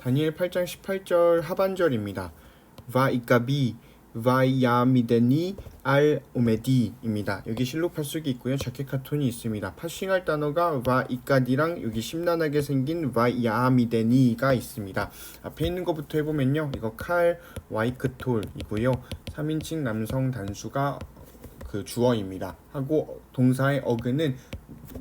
다니엘 8장 18절 하반절입니다. 바이까비 바이야미데니 알 오메디입니다. 여기 실록 파수기 있고요. 자켓 카톤이 있습니다. 파싱할 단어가 바이까디랑 여기 심란하게 생긴 바이야미데니가 있습니다. 앞에 있는 것부터 해보면요. 이거 칼 와이크톨이고요. 3인칭 남성 단수가 그 주어입니다. 하고 동사의 어근은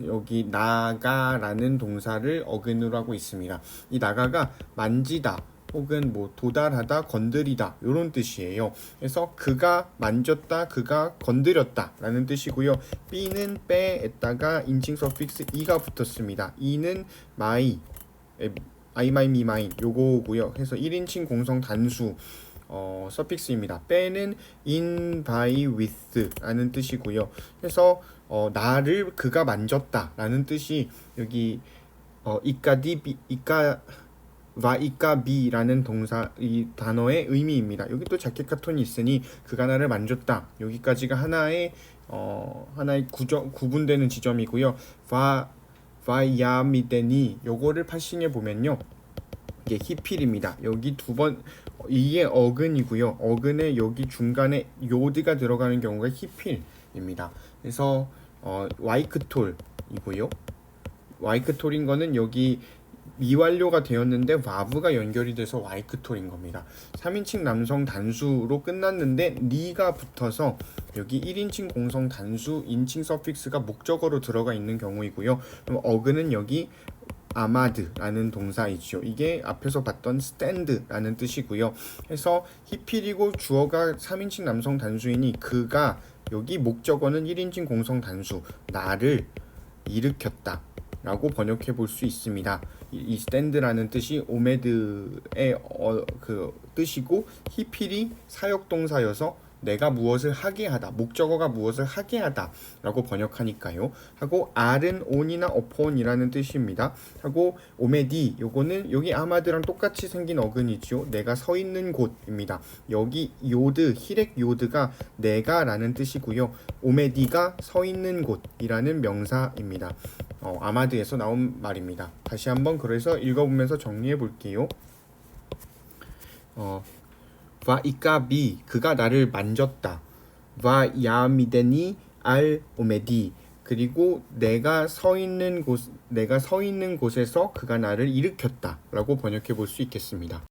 여기 나가라는 동사를 어근으로 하고 있습니다. 이 나가가 만지다 혹은 뭐 도달하다, 건드리다 이런 뜻이에요. 그래서 그가 만졌다, 그가 건드렸다 라는 뜻이고요. B는 빼에다가 인칭 서픽스 이가 붙었습니다. 이는 마이, 아이 마이 미 마이 요거고요. 그래서 1인칭 공성 단수 어, 서픽스입니다. 빼는 in, by, with라는 뜻이고요. 그래서 어, 나를 그가 만졌다라는 뜻이 여기 어, 이까디 이까 와이까비라는 동사 이 단어의 의미입니다. 여기 또 자켓 카톤이 있으니 그가 나를 만졌다. 여기까지가 하나의 어, 하나의 구조, 구분되는 지점이고요. 바 바야미데니 요거를 파싱해 보면요. 이게 히필입니다. 여기 두 번 이게 어근이고요. 어근에 여기 중간에 요드가 들어가는 경우가 히필입니다. 그래서 어, 와이크톨이고요. 와이크톨인 거는 여기 미완료가 되었는데 와브가 연결이 돼서 와이크톨인 겁니다. 3인칭 남성 단수로 끝났는데 니가 붙어서 여기 1인칭 공성 단수 인칭 서픽스가 목적어로 들어가 있는 경우이고요. 그럼 어근은 여기 아마드라는 동사이죠. 이게 앞에서 봤던 스탠드라는 뜻이고요. 해서 히필이고 주어가 3인칭 남성 단수이니 그가 여기 목적어는 1인칭 공성 단수 나를 일으켰다. 라고 번역해 볼 수 있습니다. 이, 이 스탠드라는 뜻이 오메드의 어, 그 뜻이고 히필이 사역 동사여서 내가 무엇을 하게 하다 목적어가 무엇을 하게 하다라고 번역하니까요. 하고 R은 on이나 upon이라는 뜻입니다. 하고 오메디 요거는 여기 아마드랑 똑같이 생긴 어근이지요. 내가 서 있는 곳입니다. 여기 요드 히렉 요드가 내가라는 뜻이고요. 오메디가 서 있는 곳이라는 명사입니다. 어, 아마드에서 나온 말입니다. 다시 한번 그래서 읽어보면서 정리해 볼게요. 어, 바이까비 그가 나를 만졌다. 바야미데니 알 오메디 그리고 내가 서 있는 곳 내가 서 있는 곳에서 그가 나를 일으켰다라고 번역해 볼 수 있겠습니다.